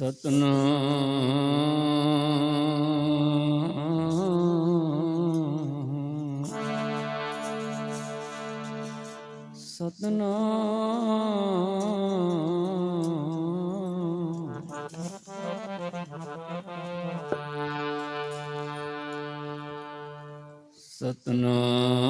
ਸਤਨਾਮ। ਸਤਨਾਮ ਸਤਨਾਮ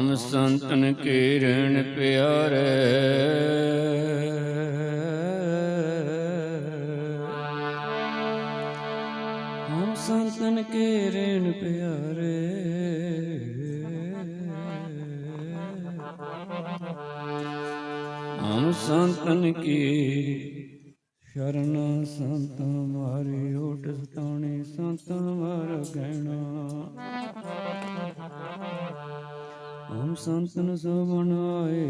ਹਮ ਸੰਤਨ ਕੀ ਰਣ ਪਿਆਰੇ। ਹਮ ਸੰਤਨ ਕੇ ਰਣ ਪਿਆਰੇ ਹਮ ਸੰਤਨ ਕੀ ਸ਼ਰਨ ਸੰਤ ਸੰਤਨ ਸੋ ਬਣਾਏ।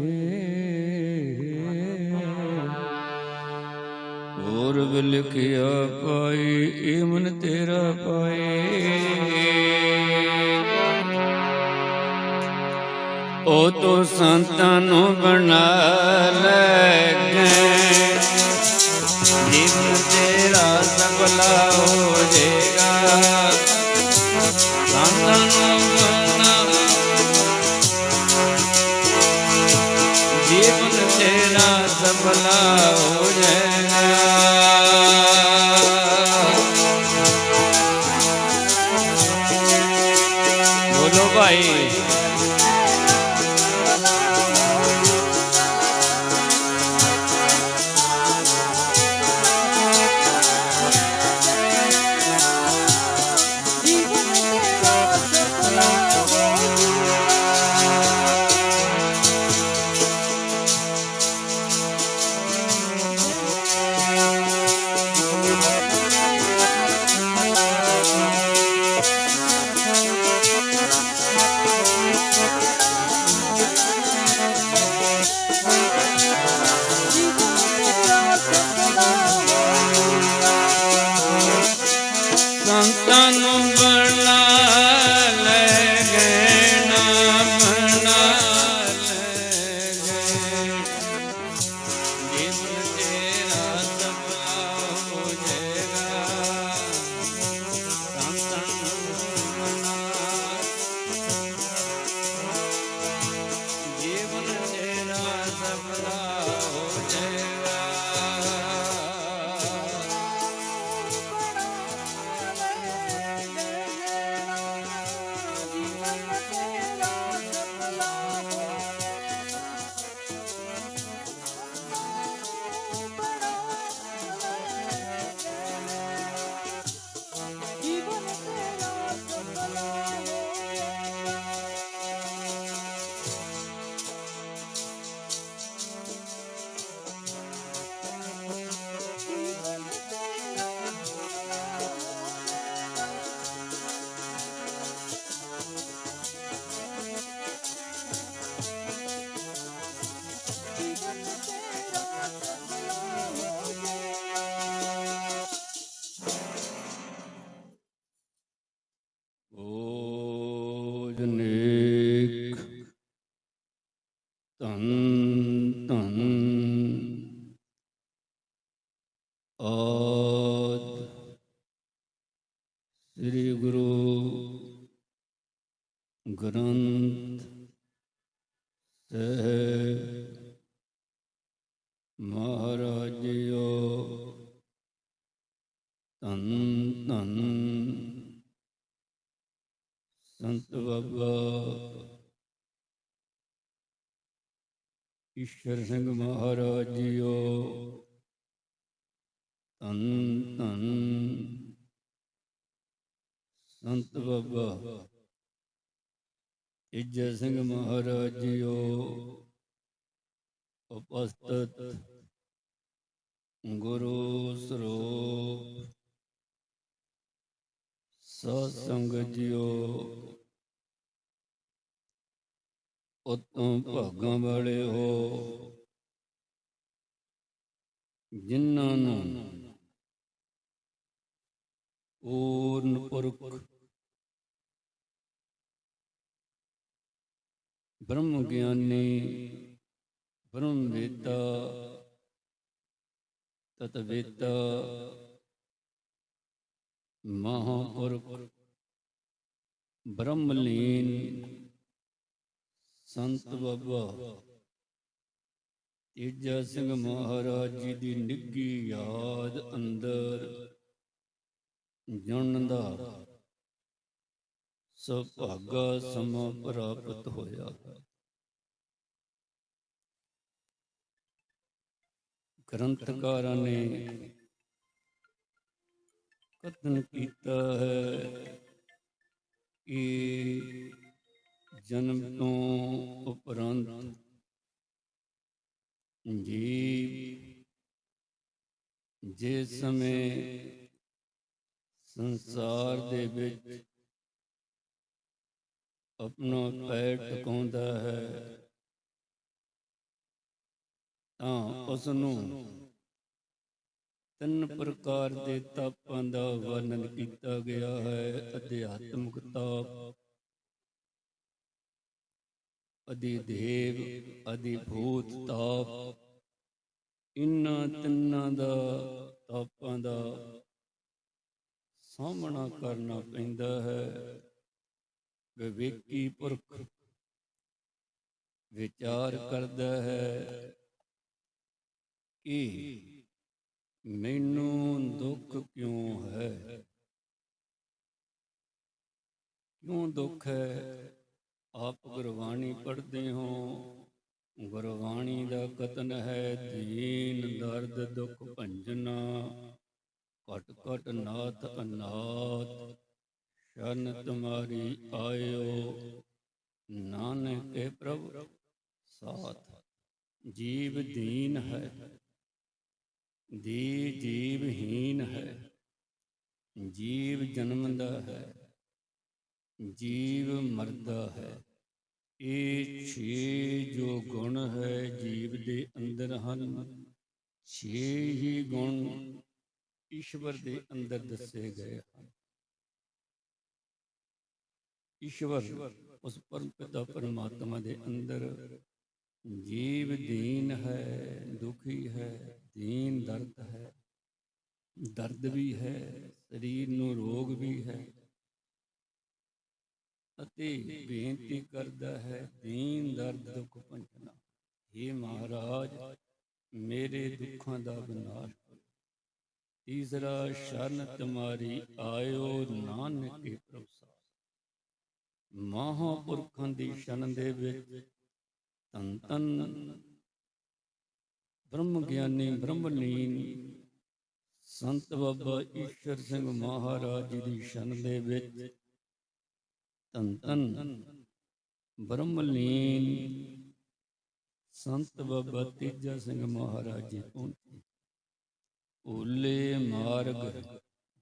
ਹੋਰ ਲਿਖਿਆ ਪਾਈ ਏ ਮਨ ਤੇਰਾ ਪਾਏ। ਉਹ ਤੋ ਸੰਤਾਂ ਨੂੰ ਬਣਾ ਲੈ ਗਏ। ਜੀਵਨ ਤੇਰਾ ਸਫਲਾ ਹੋ ਜਾਏਗਾ ਸ਼ਰ ਸਿੰਘ ਮਹਾਰਾਜ ਜੀਓ ਧੰਨ ਧੰਨ। ਸੰਤ ਬਾਬਾ ਇੱਜਾ ਸਿੰਘ ਮਹਾਰਾਜ ਜੀਓ ਉਪਸਥਿਤ ਗੁਰੂ ਸਰੂਪ ਸਾਧ ਸੰਗਤ ਜੀਓ। ਉਤੋਂ ਭਾਗਾਂ ਵਾਲੇ ਹੋ ਜਿਨ੍ਹਾਂ ਨੂੰ ਪੂਰਨ ਪੁਰਖ ਬ੍ਰਹਮ ਗਿਆਨੀ ਬ੍ਰਹਮ ਵੇਤਾ ਤਤ ਵੇਤਾ ਮਹਾਪੁਰਖ ਬ੍ਰਹਮ ਲੀਨ ਸੰਤ ਬਾਬਾ ਤੇਜਾ ਸਿੰਘ ਮਹਾਰਾਜ ਜੀ ਦੀ ਨਿੱਗੀ ਯਾਦ ਅੰਦਰ ਜੁਣਨ ਦਾ ਸੁਭਾਗਾ ਸਮਾਂ ਪ੍ਰਾਪਤ ਹੋਇਆ। ਗ੍ਰੰਥਕਾਰਾਂ ਨੇ ਕਥਨ ਕੀਤਾ ਹੈ ਕਿ ਜਨਮ ਤੋਂ ਉਪਰੰਤ ਜੀਵ ਜਿਸ ਸਮੇਂ ਸੰਸਾਰ ਦੇ ਵਿੱਚ ਆਪਣਾ ਪੈਰ ਟਿਕਾਉਂਦਾ ਹੈ, ਤਾਂ ਉਸ ਨੂੰ ਤਿੰਨ ਪ੍ਰਕਾਰ ਦੇ ਤਾਪਾਂ ਦਾ ਵਰਣਨ ਕੀਤਾ ਗਿਆ ਹੈ। ਅਧਿਆਤਮਿਕ ਤਾਪ ਅਧਿਦੇਵ ਅਧਿਭੂਤ ਤਾਪ। ਇਨ੍ਹਾਂ ਤਿੰਨਾਂ ਦਾ ਤਾਪਾਂ ਦਾ ਸਾਹਮਣਾ ਕਰਨਾ ਪੈਂਦਾ ਹੈ। ਵਿਵੇਕੀ ਪੁਰਖ ਵਿਚਾਰ ਕਰਦਾ ਹੈ ਕਿ ਮੈਨੂੰ ਦੁੱਖ ਕਿਉਂ ਹੈ? ਕਿਉਂ ਦੁੱਖ ਹੈ? ਆਪ ਗੁਰਬਾਣੀ ਪੜ੍ਹਦੇ ਹੋ। ਗੁਰਬਾਣੀ ਦਾ ਕਤਨ ਹੈ ਦੀਨ, ਦਰਦ, ਦੁੱਖ ਭੰਜਨਾ। ਘਟ ਘਟ ਨਾਥ ਅਨਾਥ, ਸ਼ਰਨ ਤੁਮਾਰੀ ਆਇਓ। ਨਾਨਕ ਪ੍ਰਭ ਸਾਥ, ਜੀਵ ਦੀਨ ਹੈ। ਦੀ ਜੀਵਹੀਨ ਹੈ। ਜੀਵ ਜਨਮ ਦਾ ਹੈ। ਜੀਵ ਮਰਦਾ ਹੈ। ਇਹ ਛੇ ਜੋ ਗੁਣ ਹੈ ਜੀਵ ਦੇ ਅੰਦਰ ਹਨ। ਛੇ ਹੀ ਗੁਣ ਈਸ਼ਵਰ ਦੇ ਅੰਦਰ ਦੱਸੇ ਗਏ ਹਨ। ਈਸ਼ਵਰ ਉਸ ਪਰਮ ਪਿਤਾ ਪਰਮਾਤਮਾ ਦੇ ਅੰਦਰ ਜੀਵ ਦੀਨ ਹੈ ਦੁਖੀ ਹੈ ਦੀਨ ਦਰਦ ਹੈ। ਦਰਦ ਵੀ ਹੈ ਸਰੀਰ ਨੂੰ ਰੋਗ ਵੀ ਹੈ। ਅਤੇ ਬੇਨਤੀ ਕਰਦਾ ਹੈ, ਦੀਨ ਦਰਦ ਦੁੱਖ ਭੰਜਨਾ हे ਮਹਾਰਾਜ, ਮੇਰੇ ਦੁੱਖਾਂ ਦਾ ਵਿਨਾਸ਼ ਤੀਸਰਾ ਸ਼ਰਨ ਤੁਮਾਰੀ ਆਇਓ ਨਾਨਕੇ ਪ੍ਰਭੂ ਮਹਾਪੁਰਖਾਂ ਦੀ ਸ਼ਰਨ ਦੇ ਵਿੱਚ ਤਨ ਤਨ ਬ੍ਰਹਮ ਗਿਆਨੀ ਬ੍ਰਹਮਲੀਨ ਸੰਤ ਬਾਬਾ ਈਸ਼ਰ ਸਿੰਘ ਮਹਾਰਾਜ ਜੀ ਦੀ ਸ਼ਰਨ ਦੇ ਵਿੱਚ ਤਨ ਤਨ ਬ੍ਰਹਮ ਲੀਨ ਸੰਤ ਬਾਬਾ ਤੇਜਾ ਸਿੰਘ ਮਹਾਰਾਜ ਜੀ ਪਹੁੰਚੇ ਓਲੇ ਮਾਰਗ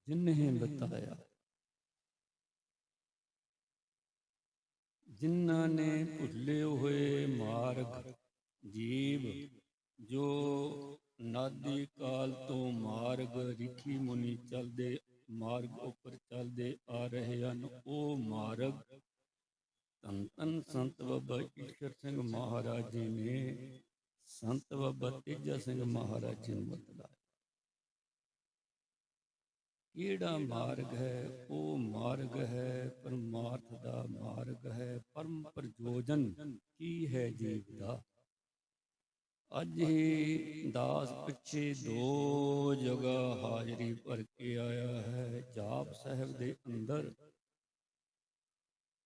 ਜਿਨ੍ਹੇ ਬਤਾਇਆ, ਜਿਨ੍ਹਾਂ ਨੇ ਭੁੱਲੇ ਹੋਏ ਮਾਰਗ, ਜੀਵ ਜੋ ਨਾਦੀ ਕਾਲ ਤੋਂ ਮਾਰਗ ਰਿਖੀ ਮੁਨੀ ਚਲਦੇ ਮਾਰਗ ਉੱਪਰ ਚੱਲਦੇ ਆ ਰਹੇ ਹਨ। ਉਹ ਮਾਰਗ ਧੰਨ ਧੰਨ ਸੰਤ ਬਾਬਾ ਈਸ਼ਰ ਸਿੰਘ ਮਹਾਰਾਜ ਜੀ ਨੇ ਸੰਤ ਬਾਬਾ ਤੇਜਾ ਸਿੰਘ ਮਹਾਰਾਜ ਜੀ ਨੂੰ ਬਤਲਾਇਆ ਕਿਹੜਾ ਮਾਰਗ ਹੈ? ਉਹ ਮਾਰਗ ਹੈ, ਪਰਮਾਰਥ ਦਾ ਮਾਰਗ ਹੈ। ਪਰਮ ਪ੍ਰਯੋਜਨ ਕੀ ਹੈ ਜੀਵ ਦਾ? ਅੱਜ ਹੀ ਦਾਸ ਪਿੱਛੇ ਦੋ ਜਗ੍ਹਾ ਹਾਜ਼ਰੀ ਭਰ ਕੇ ਆਇਆ ਹੈ। ਜਾਪ ਸਾਹਿਬ ਦੇ ਅੰਦਰ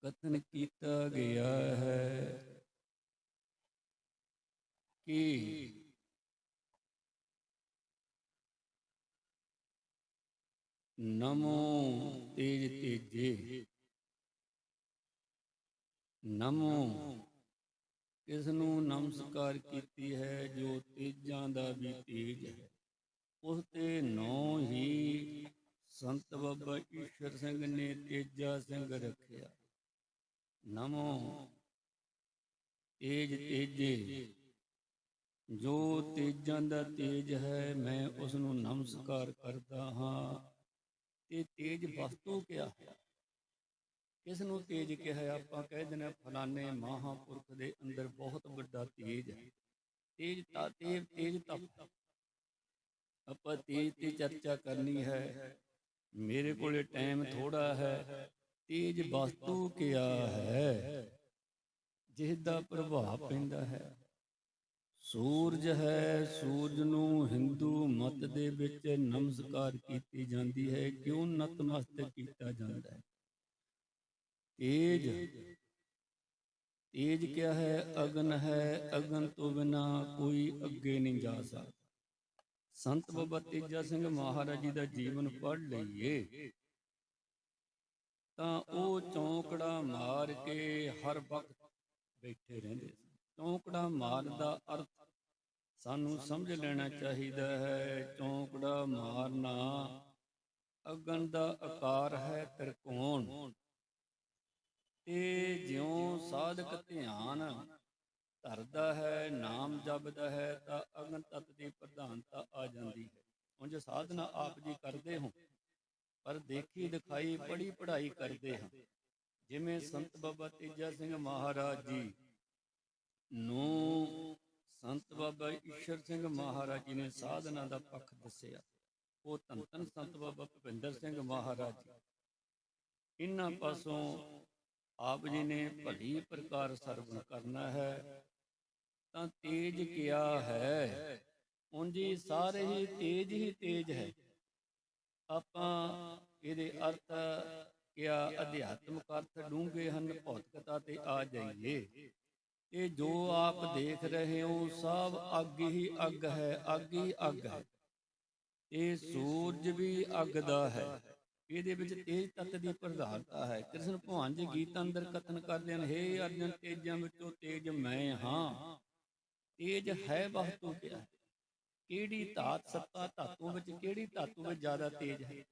ਕਥਨ ਕੀਤਾ ਗਿਆ ਹੈ ਕਿ ਨਮੋ ਤੇਜ ਤੇਜੇ, ਨਮੋ ਕਿਸ ਨੂੰ ਨਮਸਕਾਰ ਕੀਤੀ ਹੈ, ਜੋ ਤੇਜਾਂ ਦਾ ਵੀ ਤੇਜ ਹੈ। ਉਸ ਤੇ ਨੌ ਹੀ ਸੰਤ ਬਾਬਾ ਈਸ਼ਰ ਸਿੰਘ ਨੇ ਤੇਜਾ ਸਿੰਘ ਰੱਖਿਆ। ਨਮੋ ਤੇਜ ਤੇਜੇ, ਜੋ ਤੇਜਾਂ ਦਾ ਤੇਜ ਹੈ, ਮੈਂ ਉਸ ਨੂੰ ਨਮਸਕਾਰ ਕਰਦਾ ਹਾਂ। ਇਹ ਤੇਜ ਵਸਤੂ ਕਿਆ ਹੈ? ਕਿਸ ਨੂੰ ਤੇਜ ਕਿਹਾ, ਆਪਾਂ ਕਹਿ ਦਿੰਦੇ ਹਾਂ ਫਲਾਣੇ ਮਹਾਪੁਰਖ ਦੇ ਅੰਦਰ ਬਹੁਤ ਵੱਡਾ ਤੇਜ ਹੈ। ਤੇਜ ਤਾਂ ਤੇਜ ਤੇਜ ਤਪ ਆਪਾਂ ਤੇਜ ਤੇ ਚਰਚਾ ਕਰਨੀ ਹੈ। ਮੇਰੇ ਕੋਲੇ ਟਾਈਮ ਥੋੜਾ ਹੈ, ਤੇਜ ਵਸਤੂ ਕਿਆ ਹੈ? ਜਿਸ ਦਾ ਪ੍ਰਭਾਵ ਪੈਂਦਾ ਹੈ। ਸੂਰਜ ਹੈ, ਸੂਰਜ ਨੂੰ ਹਿੰਦੂ ਮਤ ਦੇ ਵਿੱਚ ਨਮਸਕਾਰ ਕੀਤੀ ਜਾਂਦੀ ਹੈ। ਕਿਉਂ ਨਤਮਸਤਕ ਕੀਤਾ ਜਾਂਦਾ ਹੈ? ਤੇਜ। ਤੇਜ ਕਿਆ ਹੈ? ਅਗਨ ਹੈ। ਅਗਨ ਤੋਂ ਬਿਨਾ ਕੋਈ ਅੱਗੇ ਨਹੀਂ ਜਾ ਸਕਦਾ। ਸੰਤ ਬਾਬਾ ਤੇਜਾ ਸਿੰਘ ਮਹਾਰਾਜ ਜੀ ਦਾ ਜੀਵਨ ਪੜ੍ਹ ਲਈਏ। ਤਾਂ ਉਹ ਚੌਂਕੜਾ ਮਾਰ ਕੇ ਹਰ ਵਕਤ ਬੈਠੇ ਰਹਿੰਦੇ ਚੌਂਕੜਾ ਮਾਰ ਦਾ ਅਰਥ ਸਾਨੂੰ ਸਮਝ ਲੈਣਾ ਚਾਹੀਦਾ ਹੈ। ਚੌਂਕੜਾ ਮਾਰਨਾ ਅਗਨ ਦਾ ਆਕਾਰ ਹੈ ਤ੍ਰਿਕੋਣ। ਤੇ ਜਿਉਂ ਸਾਧਕ ਧਿਆਨ ਧਰਦਾ ਹੈ, ਨਾਮ ਜਪਦਾ ਹੈ, ਤਾਂ ਅਗਨ ਤਤ ਦੀ ਪ੍ਰਧਾਨਤਾ ਆ ਜਾਂਦੀ ਹੈ। ਉਂਝ ਸਾਧਨਾ ਆਪ ਜੀ ਕਰਦੇ ਹੋ, ਪਰ ਦੇਖੀ ਦਿਖਾਈ ਪੜੀ ਪੜ੍ਹਾਈ ਕਰਦੇ ਹਾਂ। ਜਿਵੇਂ ਸੰਤ ਬਾਬਾ ਤੇਜਾ ਸਿੰਘ ਮਹਾਰਾਜ ਜੀ ਨੂੰ ਸੰਤ ਬਾਬਾ ਈਸ਼ਰ ਸਿੰਘ ਮਹਾਰਾਜ ਜੀ ਨੇ ਸਾਧਨਾ ਦਾ ਪੱਖ ਦੱਸਿਆ। ਉਹ ਧੰਨ ਧੰਨ ਸੰਤ ਬਾਬਾ ਭੁਪਿੰਦਰ ਸਿੰਘ ਮਹਾਰਾਜ ਜੀ। ਇਹਨਾਂ ਪਾਸੋਂ ਆਪ ਜੀ ਨੇ ਭਲੀ ਪ੍ਰਕਾਰ ਸਰਵਣ ਕਰਨਾ ਹੈ, ਤਾਂ ਤੇਜ ਕਿਆ ਹੈ? ਉਂਜੀ ਸਾਰੇ ਹੀ ਤੇਜ ਹੀ ਤੇਜ ਹੈ। ਆਪਾਂ ਇਹਦੇ ਅਰਥ ਕਿਆ ਅਧਿਆਤਮਕ ਅਰਥ ਡੂੰਘੇ ਹਨ, ਭੌਤਿਕਤਾ ਤੇ ਆ ਜਾਈਏ। ਇਹ ਜੋ ਆਪ ਦੇਖ ਰਹੇ ਹੋ, ਸਭ ਅੱਗ ਹੀ ਅੱਗ ਹੈ, ਅੱਗ ਹੀ ਅੱਗ ਹੈ। ਇਹ ਸੂਰਜ ਵੀ ਅੱਗ ਦਾ ਹੈ। ਇਹਦੇ ਵਿੱਚ ਤੇਜ ਤੱਤ ਦੀ ਪ੍ਰਧਾਨਤਾ ਹੈ। ਕ੍ਰਿਸ਼ਨ ਭਗਵਾਨ ਜੀ ਗੀਤ ਅੰਦਰ ਕਥਨ ਕਰਦੇ ਹਨ, ਹੇ ਅਰਜਨ, ਤੇਜਾਂ ਵਿੱਚੋਂ ਤੇਜ ਮੈਂ ਹਾਂ। ਤੇਜ ਹੈ ਵਸਤੂ ਕਿਆ? ਕਿਹੜੀ ਧਾਤ ਸੱਤਾ ਧਾਤੂ ਵਿੱਚ, ਕਿਹੜੀ ਧਾਤੂ ਵਿੱਚ ਜ਼ਿਆਦਾ ਤੇਜ ਹੈ?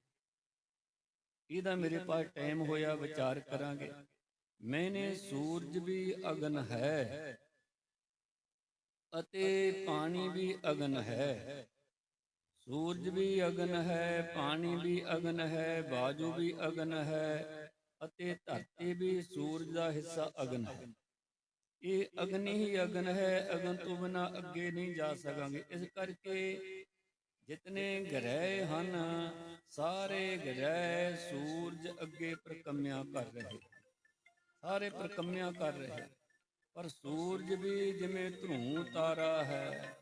ਇਹਦਾ ਮੇਰੇ ਪਾਸ ਟਾਈਮ ਹੋਇਆ, ਵਿਚਾਰ ਕਰਾਂਗੇ। ਮੈਨੇ ਸੂਰਜ ਵੀ ਅਗਨ ਹੈ ਅਤੇ ਪਾਣੀ ਵੀ ਅਗਨ ਹੈ। ਸੂਰਜ ਵੀ ਅਗਨ ਹੈ, ਪਾਣੀ ਵੀ ਅਗਨ ਹੈ, ਬਾਜੂ ਵੀ ਅਗਨ ਹੈ ਅਤੇ ਧਰਤੀ ਵੀ ਸੂਰਜ ਦਾ ਹਿੱਸਾ ਅਗਨ ਹੈ। ਇਹ ਅਗਨ ਹੀ ਅਗਨ ਹੈ, ਅਗਨ ਤੋਂ ਬਿਨਾ ਅੱਗੇ ਨਹੀਂ ਜਾ ਸਕਾਂਗੇ। ਇਸ ਕਰਕੇ ਜਿਤਨੇ ਗ੍ਰਹਿ ਹਨ, ਸਾਰੇ ਗ੍ਰਹਿ ਸੂਰਜ ਅੱਗੇ ਪ੍ਰਕੰਮਿਆ ਕਰ ਰਹੇ ਸਾਰੇ ਪ੍ਰਕੰਮਿਆ ਕਰ ਰਹੇ ਪਰ ਸੂਰਜ ਵੀ ਜਿਵੇਂ ਧਰੂ ਤਾਰਾ ਹੈ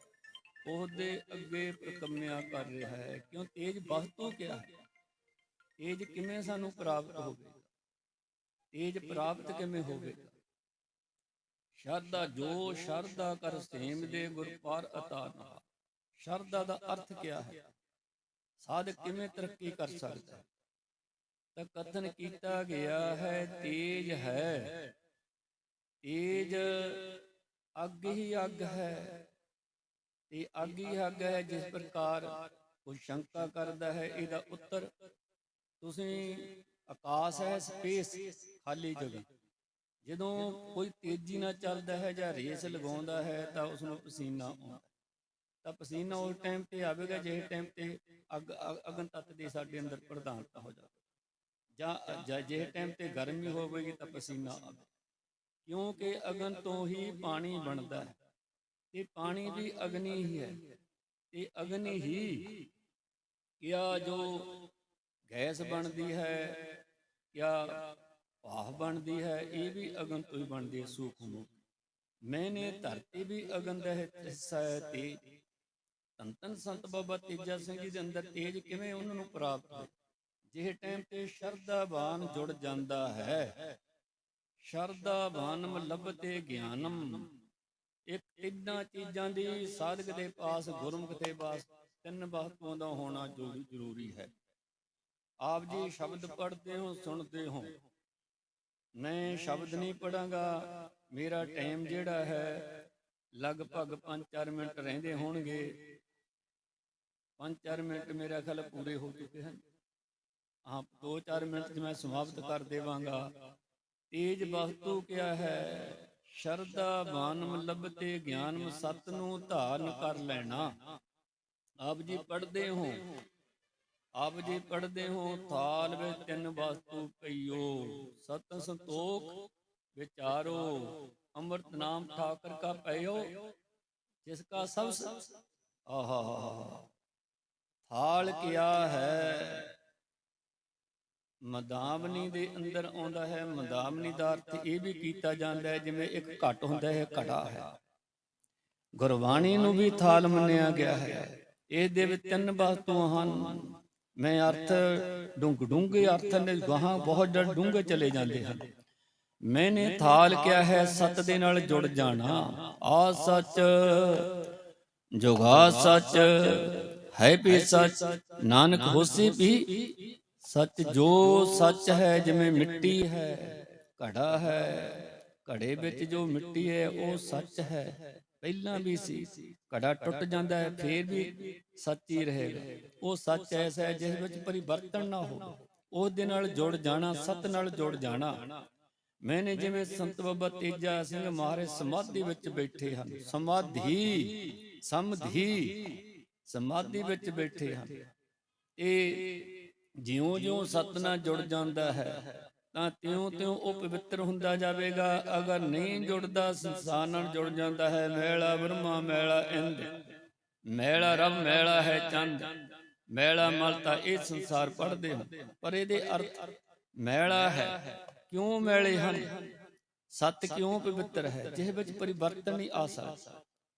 ਉਹਦੇ ਅੱਗੇ ਪ੍ਰਕਮਿਆ ਕਰ ਰਿਹਾ ਹੈ। ਕਿਉਂ? ਤੇਜ ਵਸਤੂ ਕਿਆ ਹੈ? ਤੇਜ ਕਿਵੇਂ ਸਾਨੂੰ ਪ੍ਰਾਪਤ ਹੋਵੇ ਤੇਜ ਪ੍ਰਾਪਤ ਕਿਵੇਂ ਹੋਵੇ ਸ਼ਰਧਾ ਜੋ ਸ਼ਰਧਾ ਕਰ ਸੇਮ ਦੇ ਗੁਰ ਪਰ ਅਤਾਨਾ। ਸ਼ਰਧਾ ਦਾ ਅਰਥ ਕਿਆ ਹੈ? ਸਾਧਕ ਕਿਵੇਂ ਤਰੱਕੀ ਕਰ ਸਕਦਾ ਹੈ? ਤਾਂ ਕਥਨ ਕੀਤਾ ਗਿਆ ਹੈ, ਤੇਜ ਹੈ। ਤੇਜ ਅੱਗ ਹੀ ਅੱਗ ਹੈ। ਤੇ ਅੱਗ ਹੀ ਅੱਗ ਹੈ ਜਿਸ ਪ੍ਰਕਾਰ ਕੋਈ ਸ਼ੰਕਾ ਕਰਦਾ ਹੈ, ਇਹਦਾ ਉੱਤਰ ਤੁਸੀਂ ਆਕਾਸ਼ ਹੈ, ਸਪੇਸ ਖਾਲੀ ਜਗ੍ਹਾ। ਜਦੋਂ ਕੋਈ ਤੇਜ਼ੀ ਨਾਲ ਚੱਲਦਾ ਹੈ ਜਾਂ ਰੇਸ ਲਗਾਉਂਦਾ ਹੈ ਤਾਂ ਉਸ ਨੂੰ ਪਸੀਨਾ ਆਉਂਦਾ ਤਾਂ ਪਸੀਨਾ ਉਸ ਟਾਈਮ ਤੇ ਆਵੇਗਾ ਜਿਹੇ ਟਾਈਮ ਤੇ ਅੱਗ, ਅ- ਅਗਨ ਤੱਤ ਦੀ ਸਾਡੇ ਅੰਦਰ ਪ੍ਰਧਾਨਤਾ ਹੋ ਜਾਵੇ ਜਾਂ ਜਾਂ ਜਿਹੇ ਟਾਈਮ ਤੇ ਗਰਮੀ ਹੋਵੇਗੀ ਤਾਂ ਪਸੀਨਾ ਆਵੇ ਕਿਉਂਕਿ ਅਗਨ ਤੋਂ ਹੀ ਪਾਣੀ ਬਣਦਾ ਹੈ। ਤੇ ਪਾਣੀ ਵੀ ਅਗਨੀ ਹੀ ਹੈ। ਤੇ ਅਗਨੀ ਹੀ ਕਿਆ ਜੋ ਗੈਸ ਬਣਦੀ ਹੈ, ਕਿਆ ਭਾਫ ਬਣਦੀ ਹੈ, ਇਹ ਵੀ ਅਗਨ ਤੋਂ ਹੀ ਬਣਦੀ ਹੈ ਸੂਖਮ ਮੈਨੇ ਧਰਤੀ ਵੀ ਅਗਨ ਦਾ ਹਿੱਸਾ ਹੈ ਤੇ ਧੰਨ ਧੰਨ ਸੰਤ ਬਾਬਾ ਤੇਜਾ ਸਿੰਘ ਜੀ ਦੇ ਅੰਦਰ ਤੇਜ ਕਿਵੇਂ ਉਹਨਾਂ ਨੂੰ ਪ੍ਰਾਪਤ ਹੋਇਆ ਜਿਹੇ ਟਾਈਮ ਤੇ ਸ਼ਰਧਾਵਾਨ ਜੁੜ ਜਾਂਦਾ ਹੈ। ਸ਼ਰਧਾਵਾਨਮ ਲੱਭਤੇ ਗਿਆਨਮ। ਇੱਕ ਚੀਜ਼ਾਂ ਦੀ ਸਾਧਕ ਦੇ ਪਾਸ, ਗੁਰਮੁਖ ਦੇ ਪਾਸ ਤਿੰਨ ਵਸਤੂਆਂ ਦਾ ਹੋਣਾ ਜੋ ਜ਼ਰੂਰੀ ਹੈ। ਆਪ ਜੀ ਸ਼ਬਦ ਪੜ੍ਹਦੇ ਹੋ, ਸੁਣਦੇ ਹੋ। ਮੈਂ ਸ਼ਬਦ ਨਹੀਂ ਪੜਾਂਗਾ ਮੇਰਾ ਟਾਈਮ ਜਿਹੜਾ ਹੈ, ਲਗਭਗ 5-4 ਮਿੰਟ ਰਹਿੰਦੇ ਹੋਣਗੇ। 5-4 ਮਿੰਟ ਮੇਰਾ ਖਿਆਲ ਪੂਰੇ ਹੋ ਚੁੱਕੇ ਹਨ। ਹਾਂ 2-4 ਮਿੰਟ 'ਚ ਮੈਂ ਸਮਾਪਤ ਕਰ ਦੇਵਾਂਗਾ। ਤੇਜ ਵਸਤੂ ਕਿਆ ਹੈ ਸ਼ਰਧਾ ਬਾਨਮ ਲੱਭਤੇ ਗਿਆਨਮ ਸਤ ਨੂੰ ਧਾਰਨ ਕਰ ਲੈਣਾ। ਆਪ ਜੀ ਪੜ੍ਹਦੇ ਹੋ। ਆਪ ਜੀ ਪੜਦੇ ਹੋ, ਥਾਲ ਵਿੱਚ ਤਿੰਨ ਵਸਤੂ ਪਈਓ। ਸਤ ਸੰਤੋਖ ਵਿਚਾਰੋ, ਅੰਮ੍ਰਿਤ ਨਾਮ ਠਾਕਰ ਕਾ ਪਈਓ ਜਿਸ ਕਾ ਸਭ ਆਹਾ, ਥਾਲ ਕਿਆ ਹੈ? ਮਦਾਮਨੀ ਦੇ ਅੰਦਰ ਆਉਂਦਾ ਹੈ ਮਦਾਮਨੀ ਦਾ ਅਰਥ ਇਹ ਵੀ ਕੀਤਾ ਜਾਂਦਾ ਹੈ, ਜਿਵੇਂ ਇੱਕ ਘਟ ਹੁੰਦਾ ਹੈ ਘੜਾ ਹੈ। ਗੁਰਬਾਣੀ ਨੂੰ ਵੀ ਥਾਲ ਮੰਨਿਆ ਗਿਆ ਹੈ। ਇਹਦੇ ਵਿੱਚ ਤਿੰਨ ਵਸਤੂਆਂ ਹਨ। ਮੈਂ ਅਰਥ ਡੂੰਘ ਡੂੰਘੇ ਅਰਥ ਨੇ ਗਾਹਾਂ ਬਹੁਤ ਡਰ ਡੂੰਘੇ ਚਲੇ ਜਾਂਦੇ ਹਨ। ਮੈਨੇ ਥਾਲ ਕਿਹਾ ਹੈ, ਸਤ ਦੇ ਨਾਲ ਜੁੜ ਜਾਣਾ। ਆ ਸੱਚ, ਜੁਗਾ ਸੱਚ, ਹੈ ਵੀ ਸੱਚ, ਨਾਨਕ ਹੋਸੀ ਵੀ ਸੱਚ ਜੋ ਸੱਚ ਹੈ ਜਿਵੇਂ ਮਿੱਟੀ ਹੈ ਘੜਾ ਹੈ ਘੜੇ ਵਿੱਚ ਜੋ ਮਿੱਟੀ ਹੈ ਉਹ ਸੱਚ ਹੈ। ਪਹਿਲਾਂ ਵੀ ਸੀ ਘੜਾ ਟੁੱਟ ਜਾਂਦਾ ਹੈ ਫੇਰ ਵੀ ਸੱਚ ਹੀ ਰਹੇਗਾ ਉਹ ਸੱਚ ਐਸਾ ਹੈ ਜਿਸ ਵਿੱਚ ਪਰਿਵਰਤਨ ਨਾ ਹੋਵੇ। ਉਸ ਦੇ ਨਾਲ ਜੁੜ ਜਾਣਾ ਸਤ ਨਾਲ ਜੁੜ ਜਾਣਾ। ਮੈਨੇ ਜਿਵੇਂ ਸੰਤ ਬਾਬਾ ਤੇਜਾ ਸਿੰਘ ਮਹਾਰਾਜ ਸਮਾਧੀ ਵਿੱਚ ਬੈਠੇ ਹਨ। ਸਮਾਧੀ ਸਮਧੀ ਸਮਾਧੀ ਵਿੱਚ ਬੈਠੇ ਹਨ। ਇਹ ਜਿਉਂ-ਜਿਉਂ ਸਤ ਨਾਲ ਜੁੜ ਜਾਂਦਾ ਹੈ, ਤਾਂ ਤਿਉਂ-ਤਿਉਂ ਉਹ ਪਵਿੱਤਰ ਹੁੰਦਾ ਜਾਵੇਗਾ। ਅਗਰ ਨਹੀਂ ਜੁੜਦਾ, ਸੰਸਾਰ ਨਾਲ ਜੁੜ ਜਾਂਦਾ ਹੈ। ਮੈਲਾ ਬ੍ਰਹਮਾ, ਮੈਲਾ ਇੰਦ। ਮੈਲਾ ਰਬ ਮੈਲਾ ਹੈ ਚੰਦ। ਮੈਲਾ ਮਲਤਾ ਇਹ ਸੰਸਾਰ ਪੜਦੇ ਹਨ। ਪਰ ਇਹਦੇ ਅਰਥ, ਮੈਲਾ ਹੈ, ਕਿਉਂ ਮੈਲੇ ਹਨ? ਸਤ ਕਿਉਂ ਪਵਿੱਤਰ ਹੈ? ਜਿਸ ਵਿੱਚ ਪਰਿਵਰਤਨ ਨਹੀਂ ਆ ਸਕਦਾ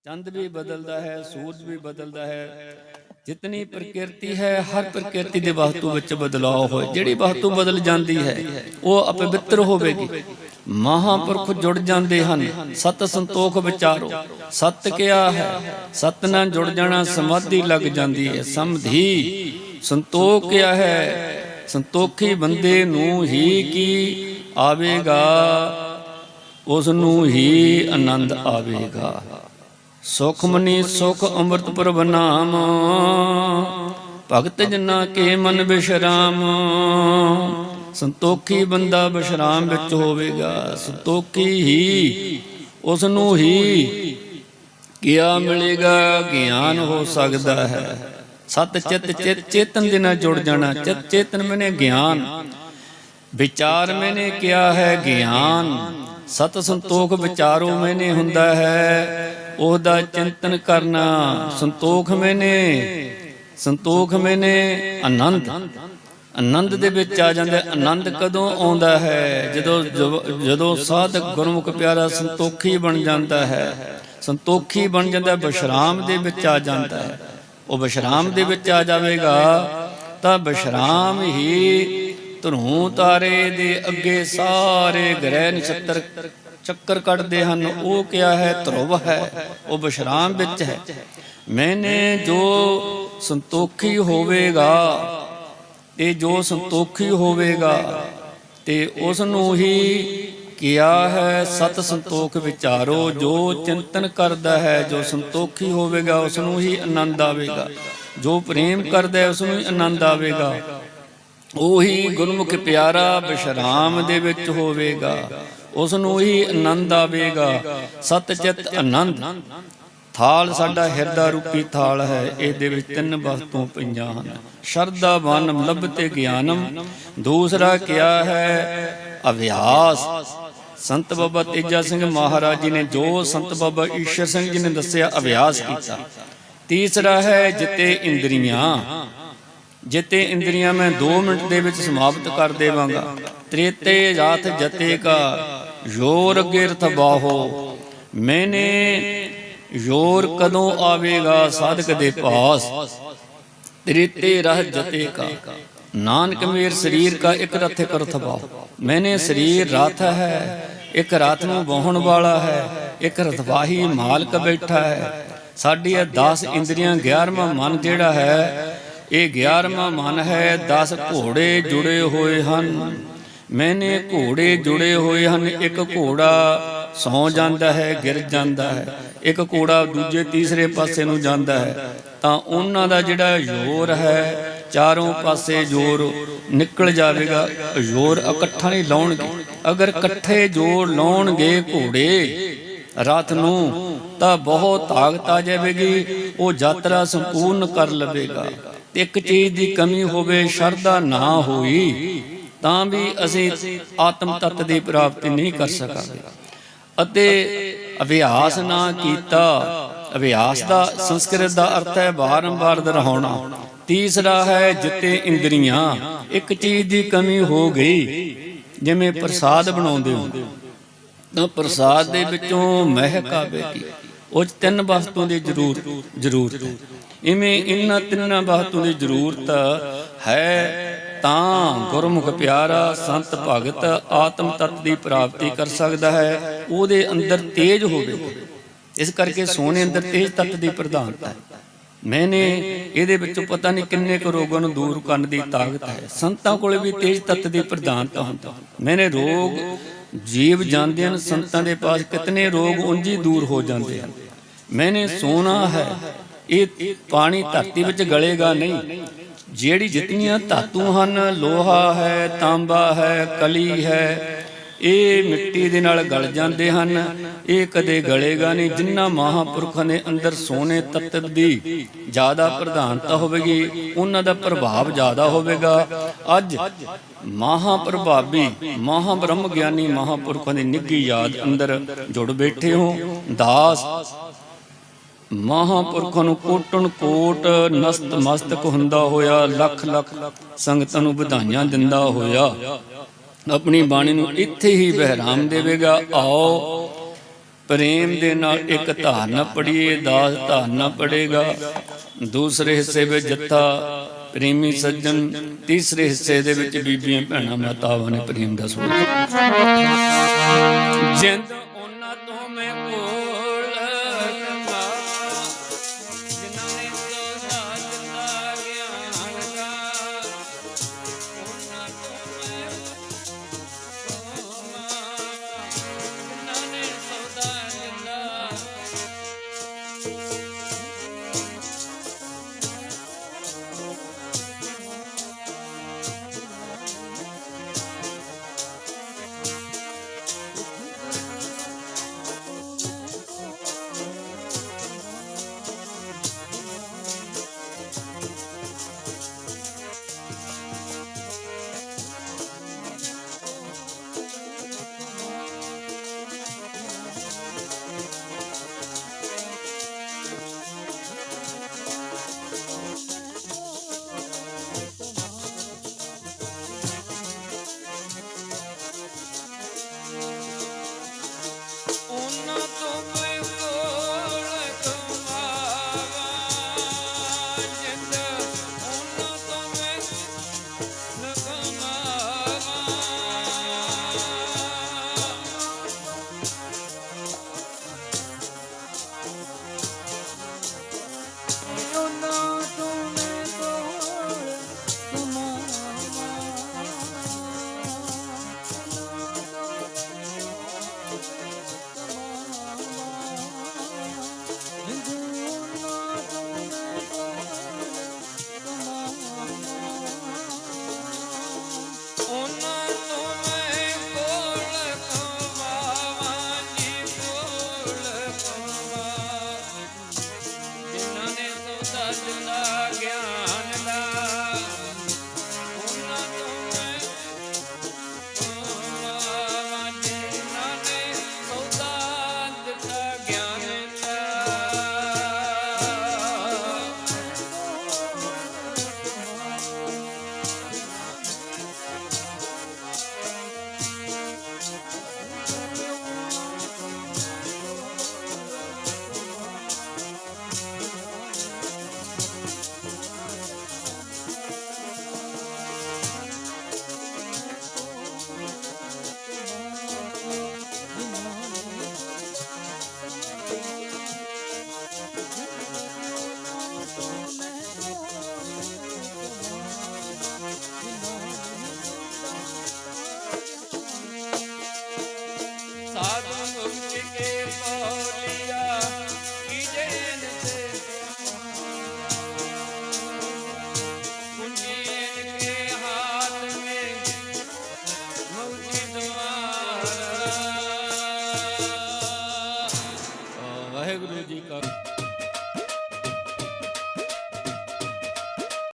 ਚੰਦ ਵੀ ਬਦਲਦਾ ਹੈ, ਸੂਰਜ ਵੀ ਬਦਲਦਾ ਹੈ। ਜਿਤਨੀ ਪ੍ਰਕਿਰਤੀ ਹੈ ਹਰ ਪ੍ਰਕਿਰਤੀ ਦੇ ਵਸਤੂ ਵਿੱਚ ਬਦਲਾਅ ਹੋਏ। ਜਿਹੜੀ ਵਸਤੂ ਬਦਲ ਜਾਂਦੀ ਹੈ ਉਹ ਅਪਵਿੱਤਰ ਹੋਵੇਗੀ। ਮਹਾਪੁਰਖ ਜੁੜ ਜਾਂਦੇ ਹਨ। ਸਤ ਸੰਤੋਖ ਵਿਚਾਰੋ। ਸਤ ਕਿਆ ਹੈ? ਸਤ ਨਾਲ ਜੁੜ ਜਾਣਾ ਸਮਾਧੀ ਲੱਗ ਜਾਂਦੀ ਹੈ। ਸਮਧੀ। ਸੰਤੋਖ ਕਿਆ ਹੈ? ਸੰਤੋਖੀ ਬੰਦੇ ਨੂੰ ਹੀ ਕੀ ਆਵੇਗਾ। ਉਸ ਨੂੰ ਹੀ ਆਨੰਦ ਆਵੇਗਾ। ਸੁਖਮਨੀ ਸੁਖ ਅੰਮ੍ਰਿਤ ਪ੍ਰਭ ਨਾਮ ਭਗਤ ਜਨਾ ਕੇ ਮਨ ਬਿਸ਼ਰਾਮ, ਸੰਤੋਖੀ ਬੰਦਾ ਬਿਸ਼ਰਾਮ ਵਿੱਚ ਹੋਵੇਗਾ। ਸੰਤੋਖੀ ਹੀ ਉਸ ਨੂੰ ਹੀ ਕਿਆ ਮਿਲੇਗਾ, ਗਿਆਨ ਹੋ ਸਕਦਾ ਹੈ। ਸਤ ਚਿਤ ਚਿਤ ਚੇਤਨ ਦੇ ਨਾਲ ਜੁੜ ਜਾਣਾ, ਚਿਤ ਚੇਤਨ ਮੈਨੇ ਗਿਆਨ। ਵਿਚਾਰ ਮੈਨੇ ਕਿਹਾ ਹੈ ਗਿਆਨ। ਸਤ ਸੰਤੋਖ ਵਿਚਾਰੋ ਮੈਨੇ ਹੁੰਦਾ ਹੈ। ਉਹਦਾ ਚਿੰਤਨ ਕਰਨਾ ਸੰਤੋਖ ਮੈਨੇ ਸੰਤੋਖ ਮੈਨੇ ਆਨੰਦ। ਆਨੰਦ ਦੇ ਵਿੱਚ ਆ ਜਾਂਦਾ ਆਨੰਦ ਕਦੋਂ ਆਉਂਦਾ ਹੈ? ਜਦੋਂ ਜਦੋਂ ਸਾਧਕ ਗੁਰਮੁਖ ਪਿਆਰਾ ਸੰਤੋਖੀ ਬਣ ਜਾਂਦਾ ਹੈ ਸੰਤੋਖੀ ਬਣ ਜਾਂਦਾ ਹੈ, ਵਿਸ਼ਰਾਮ ਦੇ ਵਿੱਚ ਆ ਜਾਂਦਾ ਹੈ। ਉਹ ਵਿਸ਼ਰਾਮ ਦੇ ਵਿੱਚ ਆ ਜਾਵੇਗਾ ਤਾਂ ਵਿਸ਼ਰਾਮ ਹੀ ਧਰੂ ਤਾਰੇ ਦੇ ਅੱਗੇ ਸਾਰੇ ਗ੍ਰਹਿ ਨਛੱਤਰ ਚੱਕਰ ਕੱਢਦੇ ਹਨ, ਉਹ ਕਿਹਾ ਹੈ, ਧਰੁਵ ਹੈ, ਉਹ ਵਿਸ਼ਰਾਮ ਵਿੱਚ ਹੈ। ਮੈਨੇ ਜੋ ਸੰਤੋਖੀ ਹੋਵੇਗਾ, ਤੇ ਜੋ ਸੰਤੋਖੀ ਹੋਵੇਗਾ, ਤੇ ਉਸ ਨੂੰ ਹੀ ਕਿਹਾ ਹੈ, ਸਤ ਸੰਤੋਖ ਵਿਚਾਰੋ, ਜੋ ਚਿੰਤਨ ਕਰਦਾ ਹੈ, ਜੋ ਸੰਤੋਖੀ ਹੋਵੇਗਾ ਉਸ ਨੂੰ ਹੀ ਆਨੰਦ ਆਵੇਗਾ। ਜੋ ਪ੍ਰੇਮ ਕਰਦਾ ਹੈ ਉਸ ਨੂੰ ਹੀ ਆਨੰਦ ਆਵੇਗਾ। ਉਹੀ ਗੁਰਮੁਖ ਪਿਆਰਾ ਬਿਸ਼ਰਾਮ ਦੇ ਵਿੱਚ ਹੋਵੇਗਾ। ਉਸ ਨੂੰ ਹੀ ਆਨੰਦ ਆਵੇਗਾ। ਸਤ ਚਿਤ ਆਨੰਦ। ਥਾਲ ਸਾਡਾ ਹਿਰਦਾ ਰੂਪੀ ਥਾਲ ਹੈ, ਇਹਦੇ ਵਿੱਚ ਤਿੰਨ ਵਸਤੂ ਪਈਆਂ ਹਨ। ਸ਼ਰਧਾ ਵਨਮ ਲਭਤੇ ਗਿਆਨਮ। ਦੂਸਰਾ ਕਿਆ ਹੈ? ਅਭਿਆਸ। ਸੰਤ ਬਾਬਾ ਤੇਜਾ ਸਿੰਘ ਮਹਾਰਾਜ ਜੀ ਨੇ ਜੋ ਸੰਤ ਬਾਬਾ ਈਸ਼ਰ ਸਿੰਘ ਜੀ ਨੇ ਦੱਸਿਆ, ਅਭਿਆਸ ਕੀਤਾ। ਤੀਸਰਾ ਹੈ, ਜਿਤੇ ਇੰਦਰੀਆਂ। ਜਿਤੇ ਇੰਦਰੀਆਂ ਮੈਂ 2 ਮਿੰਟ ਦੇ ਵਿੱਚ ਸਮਾਪਤ ਕਰ ਦੇਵਾਂਗਾ। ਤ੍ਰੇਤੇ ਰਾਤ ਜਤੇ ਕਾ। ਯੋਰ ਗਿਰਥ ਬਾਹੋ, ਮੈਨੇ ਯੋਰ ਕਦੋਂ ਆਵੇਗਾ ਸਾਧਕ ਦੇ ਪਾਸ? ਤ੍ਰੇਤੇ ਰਹਿ ਜਤੇ ਕਾ। ਨਾਨਕ ਮੇਰ ਸਰੀਰ ਕਾ ਇੱਕ ਰਥੇ ਕਰਥ ਬਾਹੋ। ਮੈਨੇ ਸਰੀਰ ਰਥ ਹੈ, ਇੱਕ ਰਥ ਨੂੰ ਵਾਹਣ ਵਾਲਾ ਹੈ, ਇੱਕ ਰਥਵਾਹੀ ਮਾਲਕ ਬੈਠਾ ਹੈ। ਸਾਡੀ ਇਹ 10 ਇੰਦਰੀਆਂ 11ਵਾਂ ਮਨ ਜਿਹੜਾ ਹੈ, ਇਹ 11ਵਾਂ ਮਨ ਹੈ 10 ਘੋੜੇ ਜੁੜੇ ਹੋਏ ਹਨ। ਮੈਨੇ ਘੋੜੇ ਜੁੜੇ ਹੋਏ ਹਨ, ਇੱਕ ਘੋੜਾ ਸੌ ਜਾਂਦਾ ਹੈ, ਗਿਰ ਜਾਂਦਾ ਹੈ, ਇੱਕ ਘੋੜਾ ਦੂਜੇ ਤੀਸਰੇ ਪਾਸੇ ਨੂੰ ਜਾਂਦਾ ਹੈ। ਤਾਂ ਉਹਨਾਂ ਦਾ ਜਿਹੜਾ ਜ਼ੋਰ ਹੈ, ਚਾਰੋਂ ਪਾਸੇ ਜ਼ੋਰ ਨਿਕਲ ਜਾਵੇਗਾ, ਜ਼ੋਰ ਇਕੱਠਾ ਨਹੀਂ ਲਾਉਣਗੇ। ਅਗਰ ਇਕੱਠੇ ਜ਼ੋਰ ਲਾਉਣਗੇ ਘੋੜੇ ਰਾਤ ਨੂੰ, ਤਾਂ ਬਹੁਤ ਤਾਕਤ ਆ ਜਾਵੇਗੀ, ਉਹ ਯਾਤਰਾ ਸੰਪੂਰਨ ਕਰ ਲਵੇਗਾ। ਇੱਕ ਚੀਜ਼ ਦੀ ਕਮੀ ਹੋਵੇ, ਸ਼ਰਧਾ ਨਾ ਹੋਈ ਤਾਂ ਵੀ ਅਸੀਂ ਆਤਮ ਤਤ ਦੀ ਪ੍ਰਾਪਤੀ ਨਹੀਂ ਕਰ ਸਕਾਂਗੇ। ਅਤੇ ਅਭਿਆਸ ਨਾ ਕੀਤਾ, ਅਭਿਆਸ ਦਾ ਸੰਸਕ੍ਰਿਤ ਦਾ ਅਰਥ ਹੈ ਬਾਰੰਬਾਰ ਦੁਹਰਾਉਣਾ। ਤੀਸਰਾ ਹੈ ਜਿੱਤੇ ਇੰਦਰੀਆਂ। ਇੱਕ ਚੀਜ਼ ਦੀ ਕਮੀ ਹੋ ਗਈ, ਜਿਵੇਂ ਪ੍ਰਸਾਦ ਬਣਾਉਂਦੇ ਹੋ। ਤਾਂ ਪ੍ਰਸਾਦ ਦੇ ਵਿੱਚੋਂ ਮਹਿਕ ਆਵੇਗੀ ਉਹ ਤਿੰਨ ਵਸਤੂਆਂ ਦੀ ਜ਼ਰੂਰਤ ਜ਼ਰੂਰਤ ਹੈ। ਇਵੇਂ ਇਹਨਾਂ ਤਿੰਨਾਂ ਵਸਤੂਆਂ ਦੀ ਜ਼ਰੂਰਤ ਹੈ ਤਾਂ ਗੁਰਮੁਖ ਪਿਆਰਾ ਸੰਤ ਭਗਤ ਆਤਮ ਤਤ ਦੀ ਪ੍ਰਾਪਤੀ ਕਰ ਸਕਦਾ ਹੈ, ਉਹਦੇ ਅੰਦਰ ਤੇਜ ਹੋਵੇ। ਇਸ ਕਰਕੇ ਸੋਨੇ ਅੰਦਰ ਤੇਜ ਤਤ ਦੀ ਪ੍ਰਧਾਨਤਾ ਹੈ। ਮੈਨੇ ਇਹਦੇ ਵਿੱਚੋਂ ਪਤਾ ਨਹੀਂ ਕਿੰਨੇ ਕੁ ਰੋਗਾਂ ਨੂੰ ਦੂਰ ਕਰਨ ਦੀ ਤਾਕਤ ਹੈ। ਸੰਤਾਂ ਕੋਲੇ ਵੀ ਤੇਜ ਤਤ ਦੀ ਪ੍ਰਧਾਨਤਾ ਹੁੰਦਾ ਮੈਨੇ ਰੋਗ ਜੀਵ ਜਾਂਦੇ ਹਨ, ਸੰਤਾਂ ਦੇ ਪਾਸ ਕਿਤਨੇ ਰੋਗ ਉਂਝ ਦੂਰ ਹੋ ਜਾਂਦੇ ਹਨ। ਮੈਨੇ ਸੋਨਾ ਹੈ, ਇਹ ਪਾਣੀ ਧਰਤੀ ਵਿੱਚ ਗਲੇਗਾ ਨਹੀਂ। ਜਿਹੜੀ ਜਿਤਨੀਆਂ ਧਾਤੂ ਹਨ, ਲੋਹਾ ਹੈ, ਤਾਂਬਾ ਹੈ, ਕਲੀ ਹੈ, ਇਹ ਮਿੱਟੀ ਦੇ ਨਾਲ ਗਲ ਜਾਂਦੇ ਹਨ। ਇਹ ਕਦੇ ਗਲੇਗਾ ਨਹੀਂ, ਜਿੰਨਾ ਮਹਾਪੁਰਖਾਂ ਦੇ ਅੰਦਰ ਸੋਨੇ ਤੱਤ ਦੀ ਜ਼ਿਆਦਾ ਪ੍ਰਧਾਨਤਾ ਹੋਵੇਗੀ, ਉਹਨਾਂ ਦਾ ਪ੍ਰਭਾਵ ਜ਼ਿਆਦਾ ਹੋਵੇਗਾ। ਅੱਜ ਮਹਾਪ੍ਰਭਾਵੀ ਮਹਾਬ੍ਰਹਮ ਗਿਆਨੀ ਮਹਾਪੁਰਖਾਂ ਦੀ ਨਿੱਘੀ ਯਾਦ ਅੰਦਰ ਜੁੜ ਬੈਠੇ ਹੋ। ਦਾਸ ਮਹਾਪੁਰਖਾਂ ਨੂੰ ਕੋਟਣ ਕੋਟ, ਨਸਤ ਮਸਤਕ ਹੁੰਦਾ ਹੋਇਆ, ਲੱਖ ਲੱਖ ਸੰਗਤਾਂ ਨੂੰ ਵਧਾਈਆਂ ਦਿੰਦਾ ਹੋਇਆ। ਆਪਣੀ ਬਾਣੀ ਨੂੰ ਇੱਥੇ ਹੀ ਵਿਹਰਾਮ ਦੇਵੇਗਾ। ਆਓ, ਪ੍ਰੇਮ ਦੇ ਨਾਲ ਇੱਕ ਧਾਰਨਾ ਪੜੀਏ ਦਾਸ ਧਾਰਨਾ ਪੜੇਗਾ ਦੂਸਰੇ ਹਿੱਸੇ ਵਿੱਚ ਜੱਥਾ, ਪ੍ਰੇਮੀ ਸੱਜਣ। ਤੀਸਰੇ ਹਿੱਸੇ ਦੇ ਵਿੱਚ ਬੀਬੀਆਂ, ਭੈਣਾਂ, ਮਾਤਾਵਾਂ ਨੇ ਪ੍ਰੇਮ ਦਾ ਸੋਚ ਜਿੰਦ